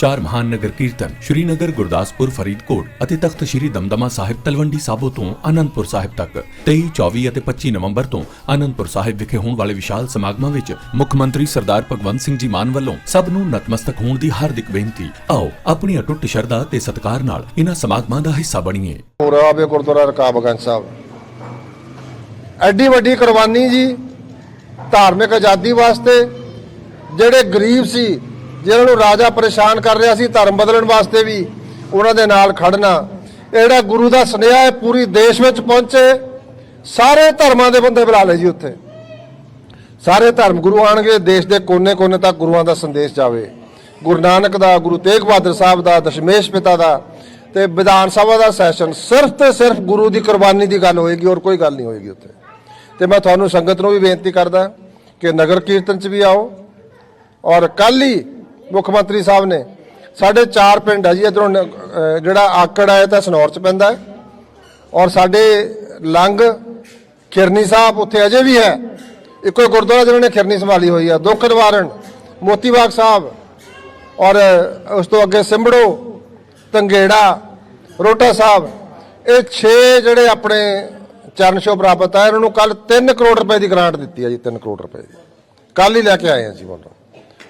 ਚਾਰ ਮਹਾਨ ਨਗਰ ਕੀਰਤਨ ਸ਼੍ਰੀਨਗਰ, ਗੁਰਦਾਸਪੁਰ, ਫਰੀਦਕੋਟ ਅਤੇ ਤਖਤ ਸ਼੍ਰੀ ਦਮਦਮਾ ਸਾਹਿਬ ਤਲਵੰਡੀ ਸਾਬੋ ਤੋਂ ਆਨੰਦਪੁਰ ਸਾਹਿਬ ਤੱਕ। 23 24 ਅਤੇ 25 ਨਵੰਬਰ ਤੋਂ ਆਨੰਦਪੁਰ ਸਾਹਿਬ ਵਿਖੇ ਹੋਣ ਵਾਲੇ ਵਿਸ਼ਾਲ ਸਮਾਗਮਾਂ ਵਿੱਚ ਮੁੱਖ ਮੰਤਰੀ ਸਰਦਾਰ ਭਗਵੰਤ ਸਿੰਘ ਜੀ ਮਾਨ ਵੱਲੋਂ ਸਭ ਨੂੰ ਨਤਮਸਤਕ ਹੋਣ ਦੀ ਹਾਰਦਿਕ ਬੇਨਤੀ। ਆਓ ਆਪਣੀ ਅਟੁੱਟ ਸ਼ਰਧਾ ਤੇ ਸਤਿਕਾਰ ਨਾਲ ਇਹਨਾਂ ਸਮਾਗਮਾਂ ਦਾ ਹਿੱਸਾ ਬਣੀਏ। ਪੂਰਾ ਗੁਰਦੁਆਰਾ ਰਕਾਬਗੰਜ ਸਾਹਿਬ। ਐਡੀ ਵੱਡੀ ਕੁਰਬਾਨੀ ਜੀ ਧਾਰਮਿਕ ਆਜ਼ਾਦੀ ਵਾਸਤੇ ਜਿਹੜੇ ਗਰੀਬ ਸੀ ਜਿਹਨਾਂ ਨੂੰ ਰਾਜਾ ਪਰੇਸ਼ਾਨ ਕਰ ਰਿਹਾ ਸੀ ਧਰਮ ਬਦਲਣ ਵਾਸਤੇ ਵੀ, ਉਹਨਾਂ ਦੇ ਨਾਲ ਖੜਨਾ। ਇਹ ਜਿਹੜਾ ਗੁਰੂ ਦਾ ਸੁਨੇਹਾ ਹੈ, ਪੂਰੀ ਦੇਸ਼ ਵਿੱਚ ਪਹੁੰਚੇ। ਸਾਰੇ ਧਰਮਾਂ ਦੇ ਬੰਦੇ ਬੁਲਾ ਲਏ ਜੀ ਉੱਥੇ। ਸਾਰੇ ਧਰਮ ਗੁਰੂ ਆਣਗੇ, ਦੇਸ਼ ਦੇ ਕੋਨੇ-ਕੋਨੇ ਤੱਕ ਗੁਰੂਆਂ ਦਾ ਸੰਦੇਸ਼ ਜਾਵੇ। ਗੁਰੂ ਨਾਨਕ ਦਾ, ਗੁਰੂ ਤੇਗ ਬਹਾਦਰ ਸਾਹਿਬ ਦਾ, ਦਸ਼ਮੇਸ਼ ਪਿਤਾ ਦਾ ਤੇ ਵਿਧਾਨ ਸਭਾ ਦਾ ਸੈਸ਼ਨ ਸਿਰਫ ਤੇ ਸਿਰਫ ਗੁਰੂ ਦੀ ਕੁਰਬਾਨੀ ਦੀ ਗੱਲ ਹੋਏਗੀ ਔਰ ਕੋਈ ਗੱਲ ਨਹੀਂ ਹੋਏਗੀ ਉੱਥੇ। ਤੇ ਮੈਂ ਤੁਹਾਨੂੰ ਸੰਗਤ ਨੂੰ ਵੀ ਬੇਨਤੀ ਕਰਦਾ ਕਿ ਨਗਰ ਕੀਰਤਨ 'ਚ ਵੀ ਆਓ ਔਰ ਕੱਲ ਹੀ ਮੁੱਖ ਮੰਤਰੀ ਸਾਹਿਬ ਨੇ। ਸਾਡੇ ਚਾਰ ਪਿੰਡ ਹੈ ਜੀ, ਇਧਰੋਂ ਜਿਹੜਾ ਆਕੜ ਆਇਆ ਤਾਂ ਸਨੌਰ 'ਚ ਪੈਂਦਾ ਹੈ। ਔਰ ਸਾਡੇ ਲੰਗ, ਖਿਰਨੀ ਸਾਹਿਬ ਉੱਥੇ ਅਜੇ ਵੀ ਹੈ। ਇੱਕੋ ਹੀ ਗੁਰਦੁਆਰਾ ਜਿਹਨਾਂ ਨੇ ਖਿਰਨੀ ਸੰਭਾਲੀ ਹੋਈ ਆ। ਦੁੱਖ ਨਿਵਾਰਨ ਮੋਤੀ ਬਾਗ ਸਾਹਿਬ, ਔਰ ਉਸ ਤੋਂ ਅੱਗੇ ਸਿੰਬੜੋ ਤੰਗੇੜਾ ਰੋਟਾ ਸਾਹਿਬ, ਇਹ 6 ਜਿਹੜੇ ਆਪਣੇ ਚਰਨ ਛੋਹ ਪ੍ਰਾਪਤ ਆ, ਇਹਨਾਂ ਨੂੰ ਕੱਲ 3 ਕਰੋੜ ਰੁਪਏ ਦੀ ਗ੍ਰਾਂਟ ਦਿੱਤੀ ਹੈ ਜੀ 3 ਕਰੋੜ ਰੁਪਏ ਦੀ। ਕੱਲ ਹੀ ਲੈ ਕੇ ਆਏ ਆ ਜੀ, ਬੋਲੋ।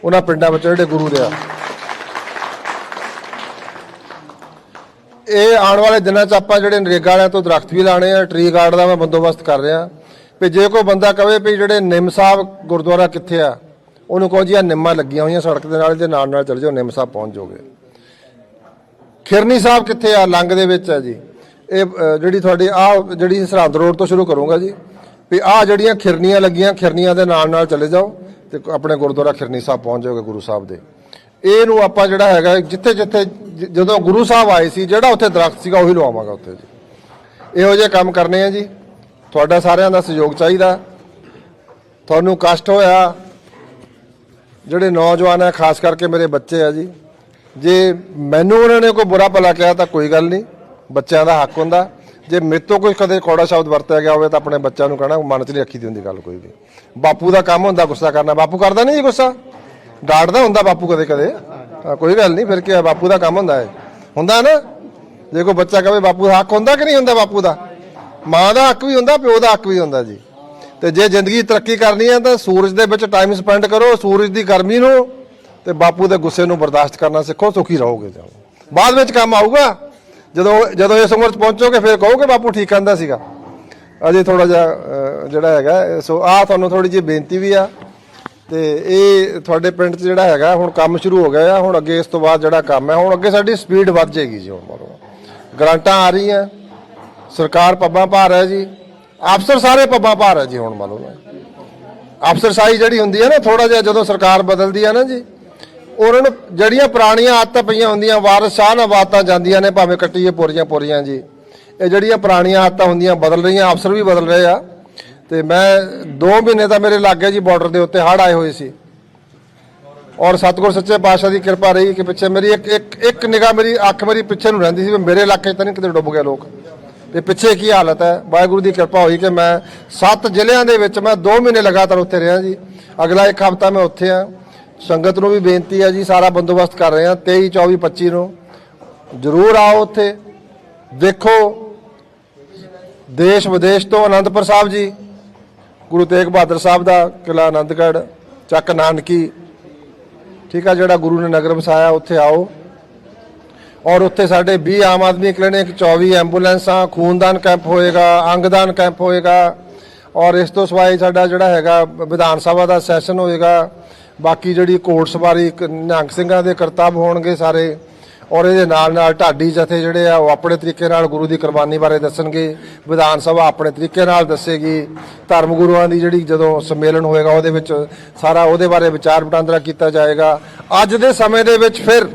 ਉਹਨਾਂ ਪਿੰਡਾਂ ਵਿੱਚ ਜਿਹੜੇ ਗੁਰੂ ਦੇ ਆ। ਇਹ ਆਉਣ ਵਾਲੇ ਦਿਨਾਂ 'ਚ ਆਪਾਂ ਜਿਹੜੇ ਨਰੇਗਾ ਵਾਲਿਆਂ ਤੋਂ ਦਰਖਤ ਵੀ ਲਾਣੇ ਆ ਟਰੀ ਗਾਰਡ ਦਾ ਮੈਂ ਬੰਦੋਬਸਤ ਕਰ ਰਿਹਾ। ਵੀ ਜੇ ਕੋਈ ਬੰਦਾ ਕਵੇ ਵੀ ਜਿਹੜੇ ਨਿੰਮ ਸਾਹਿਬ ਗੁਰਦੁਆਰਾ ਕਿੱਥੇ ਆ, ਉਹਨੂੰ ਕਹੋ ਜੀ ਆ ਨਿੰਮਾਂ ਲੱਗੀਆਂ ਹੋਈਆਂ ਸੜਕ ਦੇ ਨਾਲ ਦੇ ਨਾਲ ਨਾਲ ਚੱਲ ਜਾਓ, ਨਿੰਮ ਸਾਹਿਬ ਪਹੁੰਚ ਜਾਓਗੇ। ਖਿਰਨੀ ਸਾਹਿਬ ਕਿੱਥੇ ਆ? ਲੰਗ ਦੇ ਵਿੱਚ ਆ ਜੀ। ਇਹ ਜਿਹੜੀ ਤੁਹਾਡੀ ਆ ਜਿਹੜੀ ਸਰਹੰਦ ਰੋਡ ਤੋਂ ਸ਼ੁਰੂ ਕਰੂੰਗਾ ਜੀ। ਵੀ ਆ ਜਿਹੜੀਆਂ ਖਿਰਨੀਆਂ ਲੱਗੀਆਂ, ਖਿਰਨੀਆਂ ਦੇ ਨਾਲ ਨਾਲ ਚਲੇ ਜਾਓ ਤੇ ਆਪਣੇ ਗੁਰਦੁਆਰਾ ਖਿਰਨੀ ਸਾਹਿਬ ਪਹੁੰਚ ਜਾਓਗੇ ਗੁਰੂ ਸਾਹਿਬ ਦੇ। ਇਹਨੂੰ ਆਪਾਂ ਜਿਹੜਾ ਹੈਗਾ, ਜਿੱਥੇ ਜਿੱਥੇ ਜਦੋਂ ਗੁਰੂ ਸਾਹਿਬ ਆਏ ਸੀ, ਜਿਹੜਾ ਉੱਥੇ ਦਰਖਤ ਸੀਗਾ, ਉਹੀ ਲਵਾਵਾਂਗਾ ਉੱਥੇ ਜੀ। ਇਹੋ ਜਿਹੇ ਕੰਮ ਕਰਨੇ ਆ ਜੀ। ਤੁਹਾਡਾ ਸਾਰਿਆਂ ਦਾ ਸਹਿਯੋਗ ਚਾਹੀਦਾ। ਤੁਹਾਨੂੰ ਕਸ਼ਟ ਹੋਇਆ। ਜਿਹੜੇ ਨੌਜਵਾਨ ਆ, ਖਾਸ ਕਰਕੇ ਮੇਰੇ ਬੱਚੇ ਆ ਜੀ। ਜੇ ਮੈਨੂੰ ਉਹਨਾਂ ਨੇ ਕੋਈ ਬੁਰਾ ਭਲਾ ਕਿਹਾ ਤਾਂ ਕੋਈ ਗੱਲ ਨਹੀਂ। ਬੱਚਿਆਂ ਦਾ ਹੱਕ ਹੁੰਦਾ। ਜੇ ਮੇਰੇ ਤੋਂ ਕੋਈ ਕਦੇ ਕੌੜਾ ਸ਼ਬਦ ਵਰਤਿਆ ਗਿਆ ਹੋਵੇ ਤਾਂ ਆਪਣੇ ਬੱਚਿਆਂ ਨੂੰ ਕਹਿਣਾ, ਮਨ 'ਚ ਨਹੀਂ ਰੱਖੀ ਦੀ ਹੁੰਦੀ ਗੱਲ ਕੋਈ ਵੀ। ਬਾਪੂ ਦਾ ਕੰਮ ਹੁੰਦਾ, ਗੁੱਸਾ ਕਰਨਾ। ਬਾਪੂ ਕਰਦਾ ਨਹੀਂ ਜੀ ਗੁੱਸਾ? ਡਾਂਟਦਾ ਹੁੰਦਾ ਬਾਪੂ ਕਦੇ ਕਦੇ। ਕੋਈ ਗੱਲ ਨਹੀਂ, ਫਿਰ ਕੀ ਬਾਪੂ ਦਾ ਕੰਮ ਹੁੰਦਾ ਹੈ ਹੁੰਦਾ ਨਾ? ਜੇ ਕੋਈ ਬੱਚਾ ਕਹੇ ਬਾਪੂ ਦਾ ਹੱਕ ਹੁੰਦਾ ਕਿ ਨਹੀਂ ਹੁੰਦਾ ਬਾਪੂ ਦਾ? ਮਾਂ ਦਾ ਹੱਕ ਵੀ ਹੁੰਦਾ, ਪਿਓ ਦਾ ਹੱਕ ਵੀ ਹੁੰਦਾ ਜੀ। ਤੇ ਜੇ ਜ਼ਿੰਦਗੀ ਤਰੱਕੀ ਕਰਨੀ ਹੈ ਤਾਂ ਸੂਰਜ ਦੇ ਵਿੱਚ ਟਾਈਮ ਸਪੈਂਡ ਕਰੋ, ਸੂਰਜ ਦੀ ਗਰਮੀ ਨੂੰ ਤੇ ਬਾਪੂ ਦੇ ਗੁੱਸੇ ਨੂੰ ਬਰਦਾਸ਼ਤ ਕਰਨਾ ਸਿੱਖੋ, ਸੁਖੀ ਰਹੋਗੇ ਬਾਅਦ ਵਿੱਚ ਕੰਮ ਆਊਗਾ। ਜਦੋਂ ਜਦੋਂ ਇਸ ਉਮਰ 'ਚ ਪਹੁੰਚੋਗੇ, ਫਿਰ ਕਹੋਗੇ ਬਾਪੂ ਠੀਕ ਕਹਿੰਦਾ ਸੀਗਾ। ਅਜੇ ਥੋੜਾ ਜਿਹਾ ਜਿਹੜਾ ਹੈਗਾ, ਸੋ ਆ ਤੁਹਾਨੂੰ ਥੋੜੀ ਜਿਹੀ ਬੇਨਤੀ ਵੀ ਆ। ਤੇ ਇਹ ਤੁਹਾਡੇ ਪਿੰਡ 'ਚ ਜਿਹੜਾ ਹੈਗਾ, ਹੁਣ ਕੰਮ ਸ਼ੁਰੂ ਹੋ ਗਿਆ ਆ। ਹੁਣ ਅੱਗੇ ਇਸ ਤੋਂ ਬਾਅਦ ਜਿਹੜਾ ਕੰਮ ਹੈ, ਹੁਣ ਅੱਗੇ ਸਾਡੀ ਸਪੀਡ ਵੱਧ ਜਾਏਗੀ ਜੀ ਹੁਣ ਮਰੋ ਗ੍ਰਾਂਟਾਂ ਆ ਰਹੀਆਂ। ਸਰਕਾਰ ਪੱਬਾਂ ਭਾਰ ਹੈ ਜੀ। ਅਫਸਰ ਸਾਰੇ ਪੱਬਾਂ ਭਾਰ ਹੈ ਜੀ ਹੁਣ ਮੰਨ ਲਓ ਨਾ ਅਫਸਰਸ਼ਾਹੀ ਜਿਹੜੀ ਹੁੰਦੀ ਹੈ ਨਾ ਥੋੜਾ ਜਿਹਾ ਜਦੋਂ ਸਰਕਾਰ ਬਦਲਦੀ ਹੈ ਨਾ ਜੀ ਔਰ ਉਹਨੂੰ ਜਿਹੜੀਆਂ ਪੁਰਾਣੀਆਂ ਆਦਤਾਂ ਪਈਆਂ ਹੁੰਦੀਆਂ, ਵਾਰਸ ਸ਼ਾਹ ਨਾਲ ਬਾਤਾਂ ਜਾਂਦੀਆਂ ਨੇ, ਭਾਵੇਂ ਕੱਟੀਏ ਪੋਰੀਆਂ ਪੋਰੀਆਂ ਜੀ। ਇਹ ਜਿਹੜੀਆਂ ਪੁਰਾਣੀਆਂ ਆਦਤਾਂ ਹੁੰਦੀਆਂ, ਬਦਲ ਰਹੀਆਂ, ਅਫਸਰ ਵੀ ਬਦਲ ਰਹੇ ਆ। ਤੇ ਮੈਂ 2 ਮਹੀਨੇ ਤਾਂ ਮੇਰੇ ਲੱਗੇ ਜੀ ਬਾਰਡਰ ਦੇ ਉੱਤੇ ਹੜ ਆਏ ਹੋਏ ਸੀ। ਔਰ ਸਤਿਗੁਰ ਸੱਚੇ ਪਾਤਸ਼ਾਹ ਦੀ ਕਿਰਪਾ ਰਹੀ ਕਿ ਪਿੱਛੇ ਮੇਰੀ ਇੱਕ ਇੱਕ ਇੱਕ ਨਿਗਾਹ ਮੇਰੀ ਅੱਖ ਮੇਰੀ ਪਿੱਛੇ ਨੂੰ ਰਹਿੰਦੀ ਸੀ, ਵੀ ਮੇਰੇ ਇਲਾਕੇ 'ਚ ਤਾਂ ਨਹੀਂ ਕਿਤੇ ਡੁੱਬ ਗਏ ਲੋਕ। ਤੇ ਪਿੱਛੇ ਕੀ ਹਾਲਤ ਹੈ? ਵਾਹਿਗੁਰੂ ਦੀ ਕਿਰਪਾ ਹੋਈ ਕਿ ਮੈਂ ਸੱਤ ਜ਼ਿਲ੍ਹਿਆਂ ਦੇ ਵਿੱਚ ਮੈਂ 2 ਮਹੀਨੇ ਲਗਾਤਾਰ ਉੱਥੇ ਰਿਹਾ ਜੀ। ਅਗਲਾ ਇੱਕ ਹਫਤਾ ਮੈਂ ਉੱਥੇ ਆ। ਸੰਗਤ ਨੂੰ ਵੀ ਬੇਨਤੀ ਹੈ ਜੀ, ਸਾਰਾ ਬੰਦੋਬਸਤ ਕਰ ਰਹੇ ਹਾਂ 23 24 25 ਨੂੰ। ਜਰੂਰ ਆਓ ਉੱਥੇ। ਦੇਖੋ, ਦੇਸ਼ ਵਿਦੇਸ਼ ਤੋਂ ਅਨੰਦਪੁਰ ਸਾਹਿਬ ਜੀ, ਗੁਰੂ ਤੇਗ ਬਹਾਦਰ ਸਾਹਿਬ ਦਾ ਕਿਲਾ ਆਨੰਦਗੜ੍ਹ ਚੱਕ ਨਾਨਕੀ। ਠੀਕ ਆ, ਜਿਹੜਾ ਗੁਰੂ ਨੇ ਨਗਰ ਵਸਾਇਆ, ਉੱਥੇ ਆਓ। ਔਰ ਉੱਥੇ ਸਾਡੇ 20 ਆਮ ਆਦਮੀ ਕਲੀਨਿਕ 24 ਐਂਬੂਲੈਂਸਾਂ, ਖੂਨਦਾਨ ਕੈਂਪ ਹੋਏਗਾ, ਅੰਗਦਾਨ ਕੈਂਪ ਹੋਏਗਾ। ਔਰ ਇਸ ਤੋਂ ਸਿਵਾਏ ਸਾਡਾ ਜਿਹੜਾ ਹੈਗਾ ਵਿਧਾਨ ਸਭਾ ਦਾ ਸੈਸ਼ਨ ਹੋਏਗਾ। ਬਾਕੀ ਜਿਹੜੀ ਕੋਰਟ ਸਵਾਰੀ ਨਿਹੰਗ ਸਿੰਘਾਂ ਦੇ ਕਰਤੱਵ ਹੋਣਗੇ ਸਾਰੇ, ਔਰ ਇਹਦੇ ਨਾਲ ਨਾਲ ਢਾਡੀ ਜਥੇ ਜਿਹੜੇ ਆ, ਉਹ ਆਪਣੇ ਤਰੀਕੇ ਨਾਲ ਗੁਰੂ ਦੀ ਕੁਰਬਾਨੀ ਬਾਰੇ ਦੱਸਣਗੇ, ਵਿਧਾਨ ਸਭਾ ਆਪਣੇ ਤਰੀਕੇ ਨਾਲ ਦੱਸੇਗੀ, ਧਰਮ ਗੁਰੂਆਂ ਦੀ ਜਿਹੜੀ ਜਦੋਂ ਸੰਮੇਲਨ ਹੋਏਗਾ, ਉਹਦੇ ਵਿੱਚ ਸਾਰਾ ਉਹਦੇ ਬਾਰੇ ਵਿਚਾਰ ਵਟਾਂਦਰਾ ਕੀਤਾ ਜਾਏਗਾ। ਅੱਜ ਦੇ ਸਮੇਂ ਦੇ ਵਿੱਚ ਫਿਰ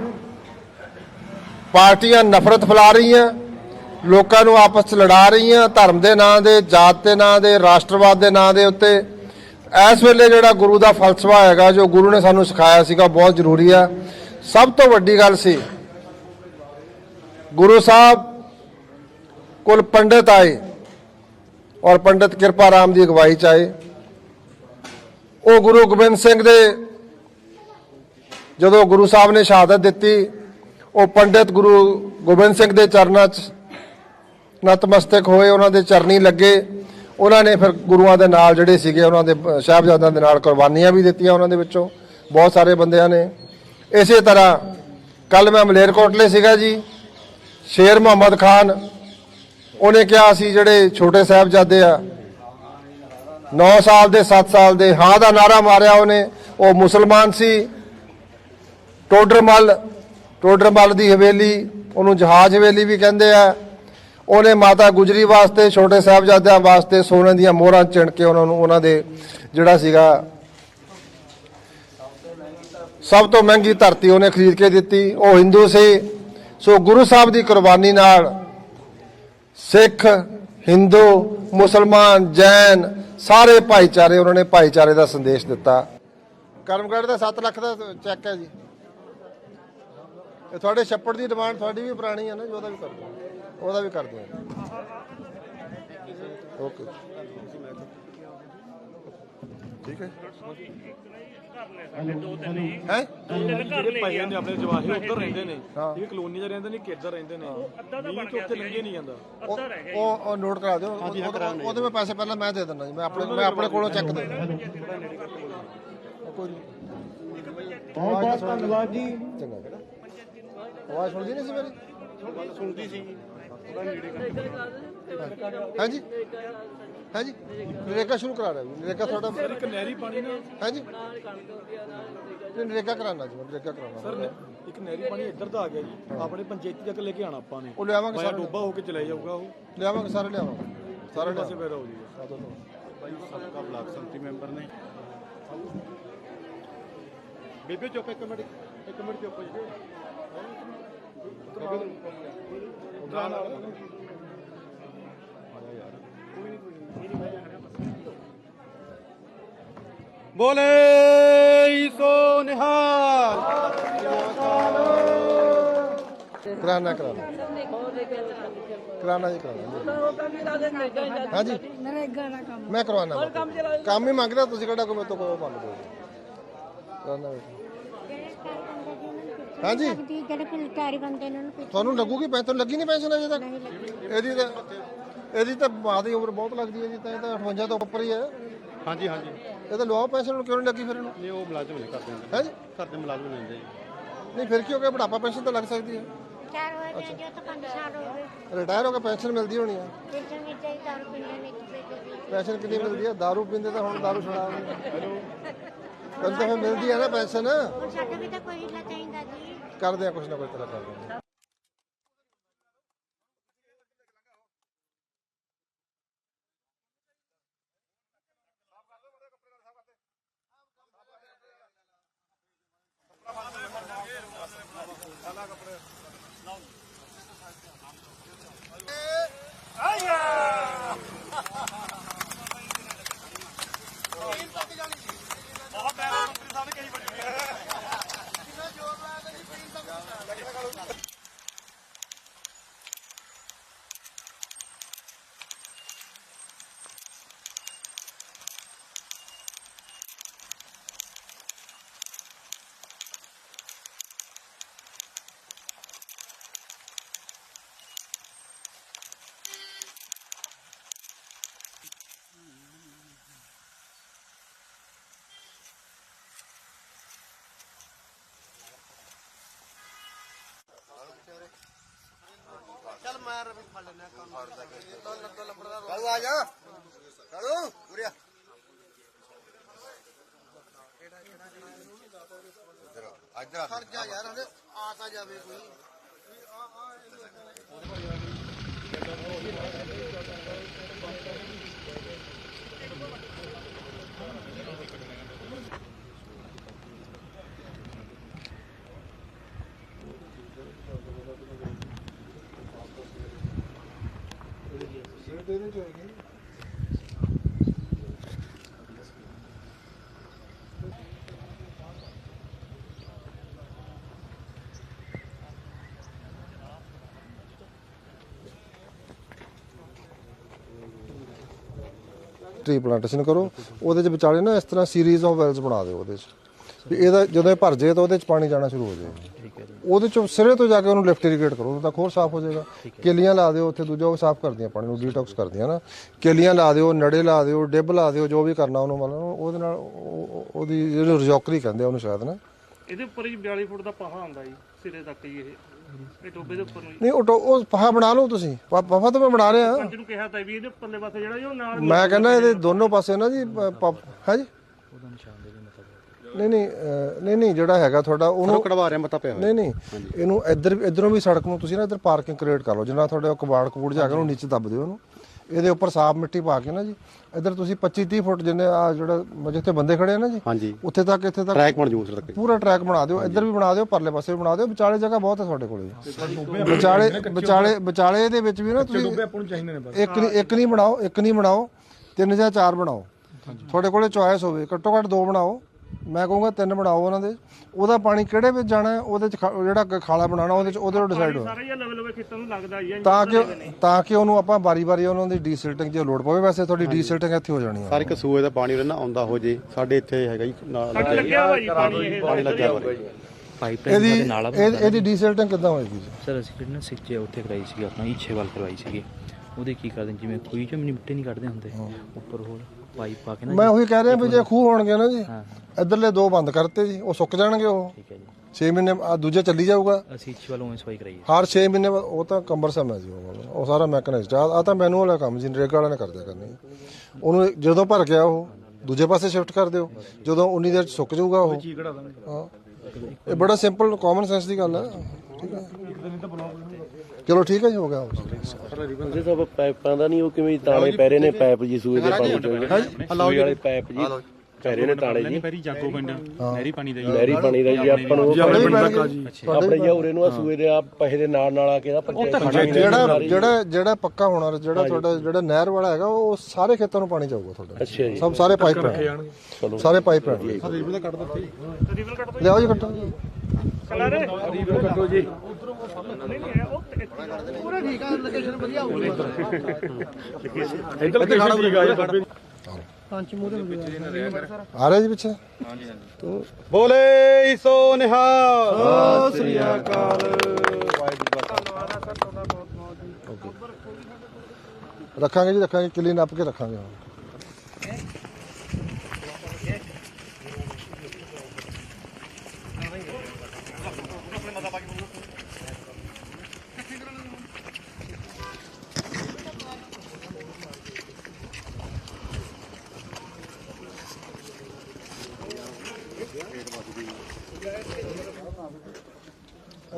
ਪਾਰਟੀਆਂ ਨਫ਼ਰਤ ਫੈਲਾ ਰਹੀਆਂ, ਲੋਕਾਂ ਨੂੰ ਆਪਸ 'ਚ ਲੜਾ ਰਹੀਆਂ, ਧਰਮ ਦੇ ਨਾਂ ਦੇ, ਜਾਤ ਦੇ ਨਾਂ ਦੇ, ਰਾਸ਼ਟਰਵਾਦ ਦੇ ਨਾਂ ਦੇ ਉੱਤੇ ਇਸ ਵੇਲੇ ਜਿਹੜਾ ਗੁਰੂ ਦਾ ਫਲਸਫਾ ਹੈਗਾ, ਜੋ ਗੁਰੂ ਨੇ ਸਾਨੂੰ ਸਿਖਾਇਆ ਸੀਗਾ, ਬਹੁਤ ਜ਼ਰੂਰੀ ਆ। ਸਭ ਤੋਂ ਵੱਡੀ ਗੱਲ ਸੀ, ਗੁਰੂ ਸਾਹਿਬ ਕੋਲ ਪੰਡਿਤ ਆਏ ਔਰ ਪੰਡਿਤ ਕਿਰਪਾ ਰਾਮ ਦੀ ਅਗਵਾਈ ਚ ਆਏ। ਉਹ ਗੁਰੂ ਗੋਬਿੰਦ ਸਿੰਘ ਦੇ ਜਦੋਂ ਗੁਰੂ ਸਾਹਿਬ ਨੇ ਸ਼ਹਾਦਤ ਦਿੱਤੀ, ਉਹ ਪੰਡਿਤ ਗੁਰੂ ਗੋਬਿੰਦ ਸਿੰਘ ਦੇ ਚਰਨਾਂ 'ਚ ਨਤਮਸਤਕ ਹੋਏ, ਉਹਨਾਂ ਦੇ ਚਰਨੀ ਲੱਗੇ। ਉਹਨਾਂ ਨੇ ਫਿਰ ਗੁਰੂਆਂ ਦੇ ਨਾਲ ਜਿਹੜੇ ਸੀਗੇ, ਉਹਨਾਂ ਦੇ, ਸਾਹਿਬਜ਼ਾਦਿਆਂ ਦੇ ਨਾਲ ਕੁਰਬਾਨੀਆਂ ਵੀ ਦਿੱਤੀਆਂ ਉਹਨਾਂ ਦੇ ਵਿੱਚੋਂ, ਬਹੁਤ ਸਾਰੇ ਬੰਦਿਆਂ ਨੇ। ਇਸੇ ਤਰ੍ਹਾਂ ਕੱਲ ਮੈਂ ਮਲੇਰਕੋਟਲੇ ਸੀਗਾ ਜੀ, ਸ਼ੇਰ ਮੁਹੰਮਦ ਖਾਨ, ਉਹਨੇ ਕਿਹਾ ਸੀ ਜਿਹੜੇ ਛੋਟੇ ਸਾਹਿਬਜ਼ਾਦੇ ਆ 9 ਸਾਲ ਦੇ 7 ਸਾਲ ਦੇ, ਹਾਂ ਦਾ ਨਾਰਾ ਮਾਰਿਆ ਉਹਨੇ, ਉਹ ਮੁਸਲਮਾਨ ਸੀ। ਟੋਡਰਮਲ ਟੋਡਰਮਲ ਦੀ ਹਵੇਲੀ, ਉਹਨੂੰ ਜਹਾਜ਼ ਹਵੇਲੀ ਵੀ ਕਹਿੰਦੇ ਆ। ਉਹਨੇ ਮਾਤਾ ਗੁਜਰੀ ਵਾਸਤੇ, ਛੋਟੇ ਸਾਹਿਬਜ਼ਾਦਿਆਂ ਵਾਸਤੇ ਸੋਨੇ ਦੀਆਂ ਮੋਹਰਾਂ ਚਿਣ ਕੇ ਉਹਨਾਂ ਨੂੰ, ਉਹਨਾਂ ਦੇ ਜਿਹੜਾ ਸੀਗਾ ਸਭ ਤੋਂ ਮਹਿੰਗੀ ਧਰਤੀ ਉਹਨੇ ਖਰੀਦ ਕੇ ਦਿੱਤੀ। ਉਹ ਹਿੰਦੂ ਸੀ। ਸੋ ਗੁਰੂ ਸਾਹਿਬ ਦੀ ਕੁਰਬਾਨੀ ਨਾਲ ਸਿੱਖ, ਹਿੰਦੂ, ਮੁਸਲਮਾਨ, ਜੈਨ ਸਾਰੇ ਭਾਈਚਾਰੇ, ਉਹਨਾਂ ਨੇ ਭਾਈਚਾਰੇ ਦਾ ਸੰਦੇਸ਼ ਦਿੱਤਾ। ਕਰਮਗੜ੍ਹ ਦਾ 7 ਲੱਖ ਦਾ ਚੈੱਕ ਹੈ ਜੀ। ਇਹ ਤੁਹਾਡੇ ਛੱਪੜ ਦੀ ਡਿਮਾਂਡ ਤੁਹਾਡੀ ਵੀ ਪੁਰਾਣੀ ਹੈ ਨਾ ਜੀ ਉਹਦਾ ਵੀ ਕਰ ਦਿਓ। ਉਹਦਾ ਵੀ ਕਰ ਦਿਓ। ਓਕੇ। ਠੀਕ ਹੈ। ਹੈ? ਜਿਹੜੇ ਭਾਈਆਂ ਨੇ ਆਪਣੇ ਜਵਾਹਰ ਉੱਧਰ ਰਹਿੰਦੇ ਨੇ ਹਾਂ। ਇਹ ਕਲੋਨੀ 'ਚ ਰਹਿੰਦੇ ਨੇ ਕਿੱਧਰ ਰਹਿੰਦੇ ਨੇ ਮੀਂਹ ਤੋਂ ਉੱਥੇ ਲੰਘੇ ਨਹੀਂ ਜਾਂਦਾ ਉਹ ਉਹ- ਨੋਟ ਕਰਾ ਦਿਓ ਉਹ- ਉਹ- ਉਹਦੇ ਮੈਂ ਪੈਸੇ ਪਹਿਲਾਂ ਮੈਂ ਦੇ ਦਿੰਦਾ ਜੀ। ਮੈਂ ਆਪਣੇ ਮੈਂ ਆਪਣੇ ਕੋਲੋਂ ਚੈੱਕ ਦੇ ਦਿੰਦਾ। ਕੋਈ ਨਹੀਂ ਬਹੁਤ ਬਹੁਤ ਧੰਨਵਾਦ ਜੀ। ਚੰਗਾ। ਆਵਾਜ਼ ਸੁਣਦੀ ਨਹੀਂ ਸੀ ਮੇਰੀ? ਸੁਣਦੀ ਸੀ। ਹਾਂਜੀ? ਹਾਂਜੀ? ਨਰੇਗਾ ਸ਼ੁਰੂ ਕਰਾ ਰਿਹਾ ਨਰੇਗਾ ਤੁਹਾਡਾ ਇੱਕ ਨਹਿਰੀ ਪਾਣੀ ਨਾ ਹਾਂਜੀ? ਨਹੀਂ ਨਰੇਗਾ ਕਰਾਉਣਾ ਜੀ ਨਰੇਗਾ ਕਰਾਉਣਾ। ਸਰ ਇੱਕ ਨਹਿਰੀ ਪਾਣੀ ਇੱਧਰ ਦਾ ਆ ਗਿਆ ਜੀ। ਆਪਣੇ ਪੰਚਾਇਤੀ ਤੱਕ ਲੈ ਕੇ ਆਣਾ ਆਪਾਂ ਨੇ। ਉਹ ਲਿਆਵਾਂਗੇ ਸਾਰੇ। ਡੋਬਾ ਹੋ ਕੇ ਚਲਾ ਜਾਊਗਾ ਉਹ। ਲਿਆਵਾਂਗੇ ਸਾਰੇ ਲਿਆਵਾਂਗੇ। ਸਾਰੇ ਪਾਸੇ ਪੈਦਾ ਹੋ ਭਾਈ ਸਬਕਾ ਬਲਾਕ ਸੰਮਤੀ ਮੈਂਬਰ ਨੇ। ਬੇਬੇ ਚੁੱਪ ਇੱਕ ਮਿੰਟ ਇੱਕ ਮਿੰਟ ਚੁੱਪ ਜੀ ਬੋਲੇ ਸੋ ਨਿਹਾਲ। ਕਰਾਣਾ ਕਰਾਣਾ ਕਰਾਣਾ ਜੀ ਕਰਾਣਾ ਹਾਂਜੀ। ਨਰੇਗਾ ਦਾ ਕੰਮ ਮੈਂ ਕਰਵਾਣਾ ਕੰਮ ਹੀ ਮੰਗ ਰਿਹਾ ਤੁਸੀਂ ਕਿਹੜਾ ਕੋਈ ਮੇਰੇ ਤੋਂ ਕੋਈ ਮੰਗ ਦੋ ਕਰਾਣਾ ਹਾਂਜੀ। ਲੱਗਦੀ ਜਿਹੜੇ ਪੁਲਟਾਰੀ ਬੰਦੇ ਨੇ ਉਹਨੂੰ ਤੁਹਾਨੂੰ ਲੱਗੂਗੀ ਪੈਨਸ਼ਨ ਲੱਗੀ ਨਹੀਂ ਪੈਨਸ਼ਨ ਅਜੇ ਤੱਕ? ਇਹਦੀ ਤਾਂ ਇਹਦੀ ਤਾਂ ਮਾਂ ਦੀ ਉਮਰ ਬਹੁਤ ਲੱਗਦੀ ਹੈ ਜੀ ਤਾਂ ਇਹ ਤਾਂ 58 ਤੋਂ ਉੱਪਰ ਹੀ ਹੈ। ਹਾਂਜੀ ਹਾਂਜੀ। ਇਹ ਤਾਂ ਲਵਾਓ ਪੈਨਸ਼ਨ ਨੂੰ ਕਿਉਂ ਨਹੀਂ ਲੱਗੀ ਫਿਰ ਇਹਨੂੰ? ਨਹੀਂ ਉਹ ਮੁਲਾਜ਼ਮ ਨਹੀਂ ਕਰਦੇ ਹੁੰਦੇ। ਹੈ? ਜੀ ਕਰਦੇ ਮੁਲਾਜ਼ਮ ਨਹੀਂ ਹੁੰਦੇ ਨਹੀਂ ਫਿਰ ਕਿਉਂ ਕਿ ਬੁਢਾਪਾ ਪੈਨਸ਼ਨ ਤਾਂ ਲੱਗ ਸਕਦੀ ਹੈ। ਚਾਰ ਹੋ ਗਏ ਜੋ ਤਾਂ 5 ਸਾਲ ਹੋ ਗਏ। ਰਿਟਾਇਰ ਹੋ ਕੇ ਪੈਨਸ਼ਨ ਮਿਲਦੀ ਹੋਣੀ ਹੈ। ਪੈਨਸ਼ਨ ਨਹੀਂ ਚਾਹੀਦਾ ਦਾਰੂ ਪੀਂਦੇ ਨੇ ਪੈਨਸ਼ਨ ਕਿੰਨੀ ਮਿਲਦੀ ਹੈ? ਦਾਰੂ ਪੀਂਦੇ ਤਾਂ ਹੁਣ ਦਾਰੂ ਛੁਡਾਓ ਕਦੋਂ ਤਾਂ ਫਿਰ ਮਿਲਦੀ ਹੈ ਨਾ ਪੈਨਸ਼ਨ ਹੁਣ ਸਾਡੇ ਵੀ ਤਾਂ ਕੋਈ ਹਿੱਲਾ ਚਾਹੀਦਾ ਜੀ। ਕਰਦੇ ਆ ਕੁਛ ਨਾ ਕੁਛ ਤਰ੍ਹਾਂ ਕਰਦੇ ਆ। ਕਾਲੂ ਆ ਜਾ। ਕਾਲੂ ਉਰਿਆ ਇਧਰ ਆ ਇਧਰ ਆ। ਖੜ ਜਾ ਯਾਰ ਹਲੇ ਆ ਤਾਂ ਜਾਵੇ ਕੋਈ। ਆ ਆ ਟ੍ਰੀ ਪਲਾਂਟੇਸ਼ਨ ਕਰੋ ਉਹਦੇ ਚ ਵਿਚਾਲੇ ਨਾ ਇਸ ਤਰ੍ਹਾਂ ਸੀਰੀਜ਼ ਆਫ ਵੈਲਸ ਬਣਾ ਦਿਓ ਉਹਦੇ ਚ। ਵੀ ਇਹਦਾ ਜਦੋਂ ਇਹ ਭਰ ਜੇ ਤਾਂ ਉਹਦੇ ਚ ਪਾਣੀ ਜਾਣਾ ਸ਼ੁਰੂ ਹੋ ਜਾਏਗਾ ਉਹਦੇ ਚੋਂ ਸਿਰੇ ਤੋਂ ਜਾ ਕੇ ਉਹਨੂੰ ਲਿਫਟ ਇਰੀਗੇਟ ਕਰੋ ਤਾਂ ਹੋਰ ਸਾਫ਼ ਹੋ ਜਾਏਗਾ। ਕੇਲੀਆਂ ਲਾ ਦਿਓ ਉੱਥੇ ਦੂਜਾ ਉਹ ਸਾਫ਼ ਕਰਦੀਆਂ ਪਾਣੀ ਨੂੰ ਡੀਟੌਕਸ ਕਰਦੀਆਂ ਨਾ। ਕੇਲੀਆਂ ਲਾ ਦਿਓ ਨੜੇ ਲਾ ਦਿਓ ਡਿੱਬ ਲਾ ਦਿਓ ਜੋ ਵੀ ਕਰਨਾ ਉਹਨੂੰ ਮਤਲਬ ਉਹਦੇ ਨਾਲ ਉਹ- ਉਹ- ਉਹਦੀ ਜਿਹੜੀ ਰਜੌਕਰੀ ਕਹਿੰਦੇ ਆ ਉਹਨੂੰ ਸ਼ਾਇਦ ਨਾ। ਇਹਦੇ ਉੱਪਰ ਹੀ 42 ਫੁੱਟ ਦਾ ਪਹਾ ਆਉਂਦਾ ਜੀ ਸਿਰੇ ਤੱਕ ਜੀ ਇਹ। ਇਹ ਟੋਬੇ ਦੇ ਉੱਪਰ ਨੂੰ ਜੀ। ਨਹੀਂ ਉਹ ਟੋ- ਉਹ ਪਹਾ ਬਣਾ ਲਓ ਤੁਸੀਂ। ਪ- ਤਾਂ ਮੈਂ ਬਣਾ ਰਿਹਾ। ਪੰਜ ਨੂੰ ਕਿਹਾ ਤਾਂ ਵੀ ਇਹਦੇ ਉੱਪਰਲੇ ਪਾਸੇ ਜਿਹੜਾ ਜੀ ਉਹ ਨਾਲ ਮੈਂ ਕਹਿੰਦਾ ਇਹਦੇ ਦੋਨੋਂ ਪਾਸੇ ਨਾ ਜੀ ਹੈ ਜੀ? ਨਹੀਂ ਨਹੀਂ ਅਹ, ਨਹੀਂ ਨਹੀਂ ਜਿਹੜਾ ਹੈਗਾ ਤੁਹਾਡਾ ਉਹਨੂੰ ਕਢਵਾ ਰਿਹਾ ਮਤਾ ਪਿਆ ਹੋਇਆ। ਨਹੀਂ ਨਹੀਂ ਇਹਨੂੰ ਇੱਧਰ ਇਧਰੋਂ ਵੀ ਸੜਕ ਨੂੰ ਤੁਸੀਂ ਨਾ ਇੱਧਰ ਪਾਰਕਿੰਗ ਕ੍ਰੀਏਟ ਕਰ ਲਓ। ਜਿੰਨਾ ਤੁਹਾਡੇ ਉਹ ਕਬਾੜ ਕਬੂੜ ਜਾ ਕੇ ਉਹਨੂੰ ਨੀਚੇ ਦੱਬ ਦਿਓ ਉਹਨੂੰ। ਇਹਦੇ ਉੱਪਰ ਸਾਫ਼ ਮਿੱਟੀ ਪਾ ਕੇ ਨਾ ਜੀ। ਇੱਧਰ ਤੁਸੀਂ 25 30 ਫੁੱਟ ਜਿੰਨੇ ਆ ਜਿਹੜਾ ਜਿੱਥੇ ਬੰਦੇ ਖੜੇ ਆ ਨਾ ਜੀ ਉੱਥੇ ਤੱਕ ਇੱਥੇ ਤੱਕ ਟਰੈਕ ਬਣ ਜੂ ਤੱਕ। ਪੂਰਾ ਟਰੈਕ ਬਣਾ ਦਿਓ ਇੱਧਰ ਵੀ ਬਣਾ ਦਿਓ ਪਰਲੇ ਪਾਸੇ ਵੀ ਬਣਾ ਦਿਓ। ਵਿਚਾਲੇ ਜਗ੍ਹਾ ਬਹੁਤ ਹੈ ਤੁਹਾਡੇ ਕੋਲੇ। ਵਿਚਾਲੇ ਵਿਚਾਲੇ ਵਿਚਾਲੇ ਦੇ ਵਿੱਚ ਵੀ ਨਾ ਤੁਸੀਂ ਆਪਾਂ ਨੂੰ ਚਾਹੀਦੇ ਨੇ ਬਸ। ਇੱਕ ਨਹੀਂ ਇੱਕ ਨਹੀਂ ਬਣਾਓ ਇੱਕ ਨਹੀਂ ਬਣਾਓ ਤਿੰਨ ਜਾਂ ਚਾਰ ਬਣਾਓ। ਤੁਹਾਡੇ ਕੋਲੇ ਚੁਆਇਸ ਹੋਵੇ ਘੱਟੋ ਘੱਟ ਦੋ ਬਣਾਓ। ਮੈਂ ਕਹੂੰਗਾ ਤਿੰਨ ਬਣਾਓ ਉਹਨਾਂ ਦੇ। ਉਹਦਾ ਪਾਣੀ ਕਿਹੜੇ ਵਿੱਚ ਜਾਣਾ ਹੈ ਉਹਦੇ ਚ ਖਾ- ਜਿਹੜਾ ਕ- ਖਾਲਾ ਬਣਾਉਣਾ ਉਹਦੇ ਚ ਉਹਦੇ ਤੋਂ ਡਿਸਾਈਡ ਹੋ ਸਾਰਾ ਹੀ ਲਵੇ ਲਵੇ ਖੇਤਾਂ ਨੂੰ ਲੱਗਦਾ ਜੀ ਤਾਂ ਕਿ ਤਾਂ ਕਿ ਉਹਨੂੰ ਆਪਾਂ ਬਾਰੀ-ਬਾਰੀ ਉਹਨਾਂ ਦੀ ਡੀਸਿਲਟਿੰਗ ਜੇ ਲੋਡ ਪਵੇ। ਵੈਸੇ ਤੁਹਾਡੀ ਡੀਸਿਲਟਿੰਗ ਇੱਥੇ ਹੋ ਜਾਣੀ ਹੈ ਸਾਰੇ ਕਸੂਏ ਦਾ ਪਾਣੀ ਉਹਨਾਂ ਆਉਂਦਾ ਹੋ ਜੇ। ਸਾਡੇ ਇੱਥੇ ਹੈਗਾ ਜੀ ਨਾਲ ਲੱਗਿਆ ਵਾ ਜੀ ਪਾਣੀ ਇਹ। ਪਾਣੀ ਲੱਗਿਆ ਹੋਇਆ। ਪਾਈਪਲਾਈਨ ਇਹਦੀ ਸਾਡੇ ਨਾਲ ਆ ਇਹ- ਇਹਦੀ ਡੀਸਿਲਟਿੰਗ ਕਿੱਦਾਂ ਹੋਏਗੀ ਜੀ ਸਰ ਅਸੀਂ ਜਿਹੜੀ ਨਾ ਸਿੱਚੇ ਉੱਥੇ ਕਰਾਈ ਸੀ ਆਪਣਾ ਇੱਛੇਵਾਲ ਕਰਵਾਈ ਸੀਗੀ। ਉਹਦੇ ਕੀ ਕਰਦੇ ਨੇ, ਜਿਵੇਂ ਖੂਹੀ ਚੋਂ ਮਿੱਟੀ ਨਹੀਂ ਕੱਢਦੇ ਹੁੰਦੇ। ਉੱਪਰ ਹੋਰ ਪਾਈਪ ਪਾ ਕੇ ਨਾ ਮੈਂ ਉਹੀ ਕਹਿ ਰਿਹਾ ਵੀ ਜੇ ਖੂਹ ਹੋਣਗੇ ਨਾ ਜੀ ਇੱਧਰਲੇ ਦੋ ਬੰਦ ਕਰਤੇ ਜੀ ਉਹ ਸੁੱਕ ਜਾਣਗੇ ਉਹ। ਠੀਕ ਹੈ ਜੀ। 6 ਮਹੀਨੇ ਆ ਦੂਜਾ ਚੱਲੀ ਜਾਊਗਾ। ਅਸੀਂ ਇੱਛੇਵਾਲ ਉਵੇਂ ਸਫ਼ਾਈ ਕਰਾਈ ਹੈ। ਹਰ 6 ਮਹੀਨੇ ਬਾਅਦ ਉਹ ਤਾਂ ਕੰਬਰਸਮ ਹੈ ਜੀ ਉਹ ਸਾਰਾ ਮੈਕਨਾਈਜ਼ਡ ਆ। ਆ ਤਾਂ ਮੈਨੂਅਲ ਹੈ ਕੰਮ ਜੀ ਨਰੇਗਾ ਵਾਲਿਆਂ ਨੇ ਕਰ ਦਿਆ ਕਰਨੀ। ਉਹਨੂੰ ਜਦੋਂ ਭਰ ਗਿਆ ਉਹ ਦੂਜੇ ਪਾਸੇ ਸ਼ਿਫਟ ਕਰ ਦਿਓ। ਜਦੋਂ ਉਨੀ ਦੇਰ ਚ ਸੁੱਕ ਜਾਊਗਾ ਉਹ। ਹਾਂ। ਇਹ ਬੜਾ ਸਿੰਪਲ ਕਾਮਨ ਸੈਂਸ ਦੀ ਗੱਲ ਹੈ। ਠੀਕ ਹੈ। ਚਲੋ ਠੀਕ ਹੈ ਜੀ ਹੋ ਗਿਆ ਉਹਦੇ ਸਭ ਪਾਈਪਾਂ ਦਾ ਨਹੀਂ ਉਹ ਕਿਵੇਂ ਤਾਲੇ ਪੈ ਰਹੇ ਨੇ? ਪਾਈਪ ਜੀ ਸੂਏ ਦੇ ਪਾਣੀ ਚੋਂ। ਸੂਏ ਵਾਲੇ ਪਾਈਪ ਜੀ ਪੈ ਰਹੇ ਨੇ ਤਾਲੇ ਜੀ। ਪੈਰੀ ਜਾਗੋ ਪਿੰਡ। ਨਹਿਰੀ ਪਾਣੀ ਦਾ ਨਹਿਰੀ ਪਾਣੀ ਦਾ ਜੀ ਆਪਾਂ ਨੂੰ ਆਪਣੇ ਜੀ। ਉਰੇ ਨੂੰ ਆ ਸੂਏ ਦੇ ਆ ਪਹੇ ਦੇ ਨਾਲ ਨਾਲ ਆ ਕੇ ਦਾ ਪੰਚਾਇਤ ਜਿਹੜਾ ਜਿਹੜਾ ਜਿਹੜਾ ਪੱਕਾ ਹੋਣਾ ਜਿਹੜਾ ਤੁਹਾਡਾ ਜਿਹੜਾ ਨਹਿਰ ਵਾਲਾ ਹੈਗਾ ਉਹ ਸਾਰੇ ਖੇਤਾਂ ਨੂੰ ਪਾਣੀ ਜਾਊਗਾ ਤੁਹਾਡਾ। ਅੱਛਾ ਜੀ। ਸਭ ਸਾਰੇ ਪਾਈਪ ਸਾਰੇ ਪਾਈਪ ਪੈਣ ਲਿਆਓ ਜੀ ਕੱਟੋ। ਕਲਰ ਕੱਟੋ ਜੀ। ਨਹੀਂ ਨਹੀਂ ਉਹ ਪੂਰਾ ਠੀਕ ਆ ਲੋਕੇਸ਼ਨ ਵਧੀਆ ਹੋਊਗੀ। ਆ ਰਿਹਾ ਜੀ ਪਿੱਛੇ? ਬੋਲੇ ਸੋ ਨਿਹਾਲ। ਰੱਖਾਂਗੇ ਜੀ ਰੱਖਾਂਗੇ। ਕਿਲੀ ਨੱਪ ਕੇ ਰੱਖਾਂਗੇ।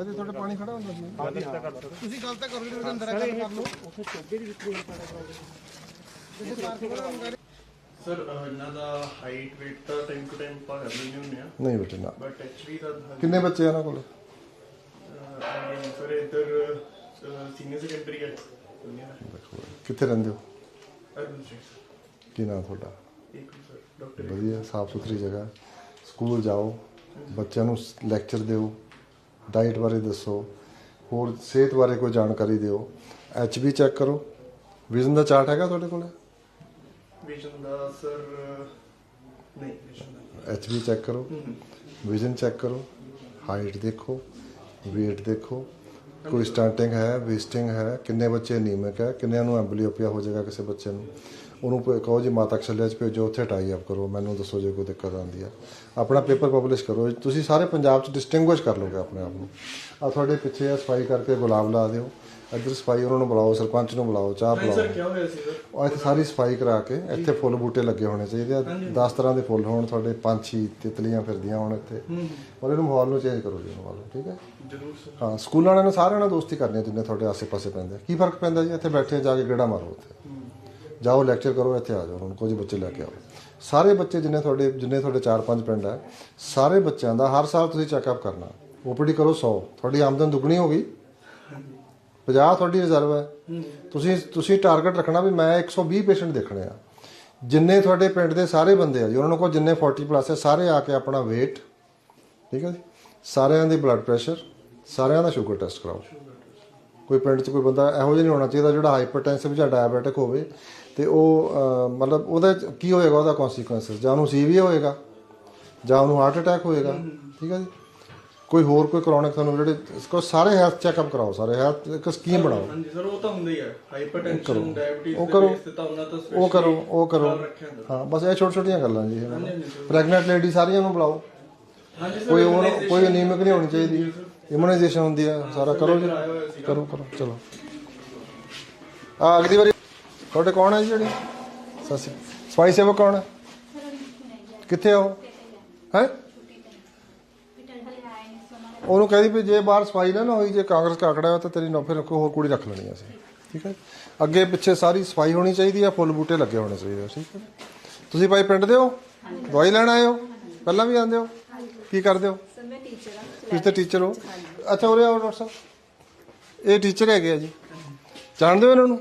ਅਜੇ ਤੁਹਾਡੇ ਪਾਣੀ ਖੜਾ ਹੁੰਦਾ ਜੀ ਤੁਸੀਂ ਗੱਲ ਤਾਂ ਕਰੋ ਜੀ ਅੰਦਰ ਆ ਕੇ ਕਰ ਲਓ। ਸਰ ਇਹਨਾਂ ਦਾ ਹਾਈਟ weight ਤਾਂ ਟਾਈਮ ਟੂ ਟਾਈਮ ਪਾ ਕਰ ਲੈਂਦੇ ਹੁੰਦੇ ਆ। ਨਹੀਂ ਬੇਟੇ ਨਾ। ਬਟ ਐਕਚੁਅਲੀ ਤਾਂ ਕਿੰਨੇ ਬੱਚੇ ਆ ਇਹਨਾਂ ਕੋਲ? ਸਰ ਇੱਧਰ ਸੀਨੀਅਰ ਸੈਕੰਡਰੀ ਹੈ ਕਿੱਥੇ ਰਹਿੰਦੇ ਹੋ? ਕੀ ਨਾਮ ਤੁਹਾਡਾ? ਇੱਕ ਸਰ ਡਾਕਟਰ ਵਧੀਆ ਸਾਫ਼ ਸੁਥਰੀ ਜਗ੍ਹਾ। ਸਕੂਲ ਜਾਓ ਬੱਚਿਆਂ ਨੂੰ ਲੈਕਚਰ ਦਿਓ ਡਾਈਟ ਬਾਰੇ ਦੱਸੋ ਹੋਰ ਸਿਹਤ ਬਾਰੇ ਕੋਈ ਜਾਣਕਾਰੀ ਦਿਓ ਐਚ ਬੀ ਚੈੱਕ ਕਰੋ। ਵਿਜ਼ਨ ਦਾ ਚਾਰਟ ਹੈਗਾ ਤੁਹਾਡੇ ਕੋਲ? ਵਿਜਨ ਦਾ ਸਰ ਨਹੀਂ ਐਚ ਬੀ ਚੈੱਕ ਕਰੋ। ਵਿਜ਼ਨ ਚੈੱਕ ਕਰੋ। ਹਾਈਟ ਦੇਖੋ weight ਦੇਖੋ। ਕੋਈ ਸਟੰਟਿੰਗ ਹੈ ਵੇਸਟਿੰਗ ਹੈ ਕਿੰਨੇ ਬੱਚੇ ਅਨੀਮਿਕ ਹੈ ਕਿੰਨਿਆਂ ਨੂੰ ਐਂਬਲੀਓਪੀਆ ਹੋ ਜਾਏਗਾ ਕਿਸੇ ਬੱਚੇ ਨੂੰ। ਉਹਨੂੰ ਪ- ਕਹੋ ਜੀ ਮਾਤਾ ਕਸ਼ਲਿਆ ਚ ਭੇਜੋ ਉੱਥੇ ਟਾਈ ਅਪ ਕਰੋ ਮੈਨੂੰ ਦੱਸੋ ਜੇ ਕੋਈ ਦਿੱਕਤ ਆਉਂਦੀ ਹੈ। ਆਪਣਾ ਪੇਪਰ ਪਬਲਿਸ਼ ਕਰੋ। ਤੁਸੀਂ ਸਾਰੇ ਪੰਜਾਬ ਚ ਡਿਸਟਿੰਗੁਇਸ਼ ਕਰ ਲੋਗੇ ਆਪਣੇ ਆਪ ਨੂੰ। ਆ ਤੁਹਾਡੇ ਪਿੱਛੇ ਆ ਸਫ਼ਾਈ ਕਰਕੇ ਗੁਲਾਬ ਲਾ ਦਿਓ। ਇੱਧਰ ਸਫ਼ਾਈ ਉਹਨਾਂ ਨੂੰ ਬੁਲਾਓ ਸਰਪੰਚ ਨੂੰ ਬੁਲਾਓ ਚਾਹ ਪਿਲਾਓ ਕੀ ਹੋਇਆ ਸੀ ਸਰ ਉਹ ਇੱਥੇ ਸਾਰੀ ਸਫ਼ਾਈ ਕਰਾ ਕੇ ਇੱਥੇ ਫੁੱਲ ਬੂਟੇ ਲੱਗੇ ਹੋਣੇ ਚਾਹੀਦੇ ਆ। 10 ਤਰ੍ਹਾਂ ਦੇ ਫੁੱਲ ਹੋਣ ਤੁਹਾਡੇ ਪੰਛੀ ਤਿਤਲੀਆਂ ਫਿਰਦੀਆਂ ਹੋਣ ਇੱਥੇ। ਔਰ ਇਹਨੂੰ ਮਾਹੌਲ ਨੂੰ ਚੇਂਜ ਕਰੋ ਜੀ ਮਾਹੌਲ ਠੀਕ ਹੈ? ਜ਼ਰੂਰ ਸਰ। ਹਾਂ ਸਕੂਲਾਂ ਵਾਲਿਆਂ ਨੇ ਸਾਰਿਆਂ ਨਾਲ ਦੋਸਤੀ ਕਰਨੀ ਹੈ ਜਿੰਨੇ ਤੁਹਾਡੇ ਆਸੇ-ਪਾਸੇ ਪੈਂਦੇ ਆ। ਕੀ ਫ਼ਰਕ ਪੈਂਦਾ ਜੀ? ਇੱਥੇ ਬੈਠੇ ਜਾ ਕੇ ਗੇੜਾ ਮਾਰੋ ਉੱਥੇ। ਜਾਓ ਲੈਕਚਰ ਕਰੋ, ਇੱਥੇ ਆ ਜਾਓ, ਹੁਣ ਕੁਝ ਬੱਚੇ ਲੈ ਕੇ ਆਓ। ਸਾਰੇ ਬੱਚੇ ਜਿੰਨੇ ਤੁਹਾਡੇ ਜਿੰਨੇ ਤੁਹਾਡੇ 4-5 ਪਿੰਡ ਹੈ ਸਾਰੇ ਬੱਚਿਆਂ ਦਾ ਹਰ ਸਾਲ ਤੁਸੀਂ ਚੈੱਕਅਪ ਕਰਨਾ। ਓਪੀਡੀ ਕਰੋ 100 ਤੁਹਾਡੀ ਆਮਦਨ ਦੁੱਗਣੀ ਹੋ ਗਈ। 50 ਤੁਹਾਡੀ ਰਿਜ਼ਰਵ ਹੈ। ਤੁਸੀਂ ਤੁਸੀਂ ਟਾਰਗੇਟ ਰੱਖਣਾ ਵੀ ਮੈਂ 120 ਪੇਸ਼ੈਂਟ ਦੇਖਣੇ ਆ। ਜਿੰਨੇ ਤੁਹਾਡੇ ਪਿੰਡ ਦੇ ਸਾਰੇ ਬੰਦੇ ਆ ਜੀ, ਉਹਨਾਂ ਕੋਲ ਜਿੰਨੇ 40 ਪਲੱਸ ਹੈ, ਸਾਰੇ ਆ ਕੇ ਆਪਣਾ weight, ਠੀਕ ਹੈ ਜੀ? ਸਾਰਿਆਂ ਦੀ ਬਲੱਡ ਪ੍ਰੈਸ਼ਰ ਸਾਰਿਆਂ ਦਾ ਸ਼ੂਗਰ ਟੈਸਟ ਕਰਾਓ। ਕੋਈ ਪਿੰਡ 'ਚ ਕੋਈ ਬੰਦਾ ਇਹੋ ਜਿਹਾ ਨਹੀਂ ਹੋਣਾ ਚਾਹੀਦਾ ਜਿਹੜਾ ਹਾਈਪਰਟੈਂਸਿਵ ਜਾਂ ਡਾਇਬੀਟਿਕ ਹੋਵੇ। ਤੇ ਉਹ ਮਤਲਬ ਉਹਦਾ ਕੀ ਹੋਏਗਾ ਉਹਦਾ ਕਨਸੀਕੁਐਂਸਸ ਜਾਂ ਉਹਨੂੰ ਸੀਵੀਆ ਹੋਏਗਾ ਜਾਂ ਉਹਨੂੰ ਹਾਰਟ ਅਟੈਕ ਹੋਏਗਾ ਠੀਕ ਹੈ ਜੀ? ਕੋਈ ਹੋਰ ਕੋਈ ਕ੍ਰੋਨਿਕ ਤੁਹਾਨੂੰ ਜਿਹੜੇ ਕੋ ਸਾਰੇ ਹੈਲਥ ਚੈੱਕਅਪ ਕਰਾਓ ਸਾਰੇ ਹੈਲਥ ਇੱਕ ਸਕੀਮ ਬਣਾਓ। ਹਾਂਜੀ ਸਰ ਉਹ ਤਾਂ ਹੁੰਦਾ ਹੀ ਹੈ ਹਾਈਪਰਟੈਂਸ਼ਨ ਡਾਇਬੀਟੀਜ਼ ਉਹ ਕਰੋ। ਉਹ ਕਰੋ ਉਹ ਕਰੋ। ਹਾਂ ਬਸ ਇਹ ਛੋਟੀ ਛੋਟੀਆਂ ਗੱਲਾਂ ਜੀ। ਪ੍ਰੈਗਨੈਂਟ ਲੇਡੀ ਸਾਰੀਆਂ ਨੂੰ ਬੁਲਾਓ। ਹਾਂਜੀ ਕੋਈ ਕੋਈ ਅਨੀਮਿਕ ਨਹੀਂ ਹੋਣੀ ਚਾਹੀਦੀ। ਇਮੂਨਾਈਜੇਸ਼ਨ ਹੁੰਦੀ ਆ ਸਾਰਾ ਕਰੋ ਜੀ। ਕਰੋ ਕਰੋ ਚਲੋ। ਆ ਅਗਲੀ ਵਾਰੀ ਤੁਹਾਡੇ ਕੌਣ ਹੈ ਜੀ ਜਿਹੜੀ? ਸਸੀ ਸਫ਼ਾਈ ਸੇਵਕ ਕੌਣ ਹੈ? ਕਿੱਥੇ ਉਹ ਹੈ? ਉਹਨੂੰ ਕਹਿੰਦੀ ਵੀ ਜੇ ਬਾਹਰ ਸਫ਼ਾਈ ਨਾ ਹੋਈ ਜੇ ਕਾਂਗਰਸ ਕਾਕੜਾ ਹੋਇਆ ਤਾਂ ਤੇਰੀ ਨੌ ਫਿਰ ਕੋਈ ਹੋਰ ਕੁੜੀ ਰੱਖ ਲੈਣੀ ਅਸੀਂ। ਠੀਕ ਹੈ? ਅੱਗੇ ਪਿੱਛੇ ਸਾਰੀ ਸਫ਼ਾਈ ਹੋਣੀ ਚਾਹੀਦੀ ਆ ਫੁੱਲ ਬੂਟੇ ਲੱਗੇ ਹੋਣੇ ਚਾਹੀਦੇ ਆ, ਠੀਕ ਹੈ? ਤੁਸੀਂ ਭਾਈ ਪਿੰਡ ਦੇ ਹੋ? ਦਵਾਈ ਲੈਣ ਆਏ ਹੋ? ਪਹਿਲਾਂ ਵੀ ਆਉਂਦੇ ਹੋ? ਕੀ ਕਰਦੇ ਹੋ? ਸਰ ਮੈਂ ਟੀਚਰ ਹਾਂ ਤੁਸੀਂ ਤਾਂ ਟੀਚਰ ਹੋ। ਅੱਛਾ ਉਰੇ ਆਓ ਡਾਕਟਰ ਸਾਹਿਬ। ਇਹ ਟੀਚਰ ਹੈਗੇ ਆ ਜੀ। ਜਾਣਦੇ ਹੋ ਇਹਨਾਂ ਨੂੰ?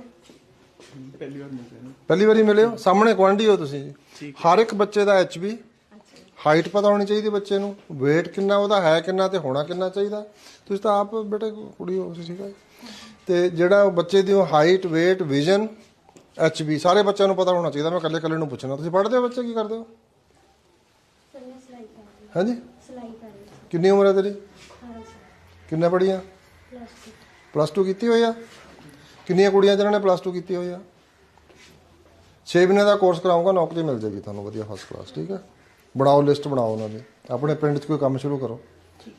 ਪਹਿਲੀ ਵਾਰੀ ਮਿਲੇ ਹੋ ਸਾਹਮਣੇ ਗੁਆਂਢੀ ਹੋ ਤੁਸੀਂ ਜੀ। ਹਰ ਇੱਕ ਬੱਚੇ ਦਾ ਐਚਬੀ ਹਾਈਟ ਪਤਾ ਹੋਣੀ ਚਾਹੀਦੀ ਬੱਚੇ ਨੂੰ। weight ਕਿੰਨਾ ਉਹਦਾ ਹੈ ਕਿੰਨਾ ਤੇ ਹੋਣਾ ਕਿੰਨਾ ਚਾਹੀਦਾ। ਤੁਸੀਂ ਤਾਂ ਆਪ ਬੇਟੇ ਕੁੜੀ ਹੋ ਤੁਸੀਂ ਠੀਕ ਹੈ ਤੇ ਜਿਹੜਾ ਬੱਚੇ ਦੀ ਹਾਈਟ weight ਵਿਜ਼ਨ ਐਚਬੀ ਸਾਰੇ ਬੱਚਿਆਂ ਨੂੰ ਪਤਾ ਹੋਣਾ ਚਾਹੀਦਾ। ਮੈਂ ਇਕੱਲੇ ਇਕੱਲੇ ਨੂੰ ਪੁੱਛਣਾ। ਤੁਸੀਂ ਪੜ੍ਹਦੇ ਹੋ ਬੱਚੇ? ਕੀ ਕਰਦੇ ਹੋ? ਹਾਂਜੀ? ਸਿਲਾਈ ਕਰ ਰਹੀ ਕਿੰਨੀ ਉਮਰ ਹੈ ਤੇਰੀ? 18 ਸਾਲ ਕਿੰਨੇ ਪੜ੍ਹੀਆਂ ਪਲੱਸ 2 ਪਲੱਸ 2 ਕੀਤੀ ਹੋਈ ਆ? ਕਿੰਨੀਆਂ ਕੁੜੀਆਂ ਜਿਨ੍ਹਾਂ ਨੇ ਪਲੱਸ 2 ਕੀਤੀ ਹੋਈ ਆ? 6 ਮਹੀਨੇ ਦਾ ਕੋਰਸ ਕਰਾਉਂਗਾ ਨੌਕਰੀ ਮਿਲ ਜਾਏਗੀ ਤੁਹਾਨੂੰ ਵਧੀਆ ਫਸਟ ਕਲਾਸ ਠੀਕ ਹੈ ਬਣਾਓ ਲਿਸਟ ਬਣਾਓ ਉਹਨਾਂ ਦੀ। ਆਪਣੇ ਪਿੰਡ 'ਚ ਕੋਈ ਕੰਮ ਸ਼ੁਰੂ ਕਰੋ।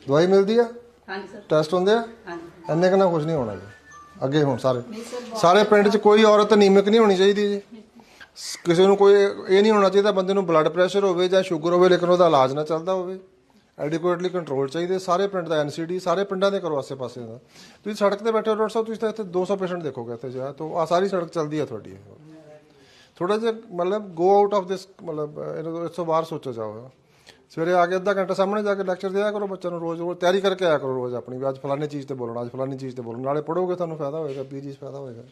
ਦਵਾਈ ਮਿਲਦੀ ਆ? ਹਾਂਜੀ ਸਰ। ਟੈਸਟ ਹੁੰਦੇ ਆ? ਹਾਂਜੀ। ਇੰਨੇ ਕੁ ਨਾਲ ਕੁਝ ਨਹੀਂ ਹੋਣਾ ਜੀ। ਅੱਗੇ ਹੁਣ ਸਾਰੇ ਸਾਰੇ ਪਿੰਡ 'ਚ ਕੋਈ ਔਰਤ ਅਨੀਮਿਕ ਨਹੀਂ ਹੋਣੀ ਚਾਹੀਦੀ ਜੀ। ਕਿਸੇ ਨੂੰ ਕੋਈ ਇਹ ਨਹੀਂ ਹੋਣਾ ਚਾਹੀਦਾ ਬੰਦੇ ਨੂੰ ਬਲੱਡ ਪ੍ਰੈਸ਼ਰ ਹੋਵੇ ਜਾਂ ਸ਼ੂਗਰ ਹੋਵੇ ਲੇਕਿਨ ਉਹਦਾ ਇਲਾਜ ਨਾ ਚੱਲਦਾ ਹੋਵੇ। ਐਡਿਕੁਏਟਲੀ ਕੰਟਰੋਲ ਚਾਹੀਦੇ, ਸਾਰੇ ਪਿੰਡ ਦਾ ਐਨਸੀਡੀ ਸਾਰੇ ਪਿੰਡਾਂ ਦੇ ਕਰੋ ਆਸੇ-ਪਾਸੇ ਦਾ। ਤੁਸੀਂ ਸੜਕ ਤੇ ਬੈਠੇ ਹੋ, ਡਾਕਟਰ ਸਾਹਿਬ, ਤੁਸੀਂ ਤਾਂ ਇੱਥੇ 200 ਪੇਸ਼ੈਂਟ ਦੇਖੋਗੇ ਇੱਥੇ ਜਾ ਤੋਂ ਆ ਸਾਰੀ ਸੜਕ ਚੱਲਦੀ ਹੈ ਤੁਹਾਡੀ। ਥੋੜਾ ਜਿਹਾ ਮਤਲਬ ਗੋ ਆਊਟ ਆਫ ਦਿਸ ਮਤਲਬ, ਇਹਨੂੰ ਤੋਂ ਇਸ ਤੋਂ ਬਾਹਰ ਸੋਚੋ ਜਾਓ। ਸਵੇਰੇ ਆ ਕੇ ਅੱਧਾ ਘੰਟਾ ਸਾਹਮਣੇ ਜਾ ਕੇ ਲੈਕਚਰ ਦਿਆ ਕਰੋ ਬੱਚਿਆਂ ਨੂੰ ਰੋਜ਼ ਰੋਜ਼ ਤਿਆਰੀ ਕਰਕੇ ਆਇਆ ਕਰੋ ਰੋਜ਼ ਆਪਣੀ, ਵੀ ਅੱਜ ਫਲਾਣੀ ਚੀਜ਼ ਤੇ ਬੋਲਣਾ, ਅੱਜ ਫਲਾਣੀ ਚੀਜ਼ ਤੇ ਬੋਲਣਾ, ਨਾਲੇ ਪੜੋਗੇ ਤੁਹਾਨੂੰ ਫਾਇਦਾ ਹੋਏਗਾ ਪੀਜੀ 'ਚ ਫਾਇਦਾ ਹੋਏਗਾ।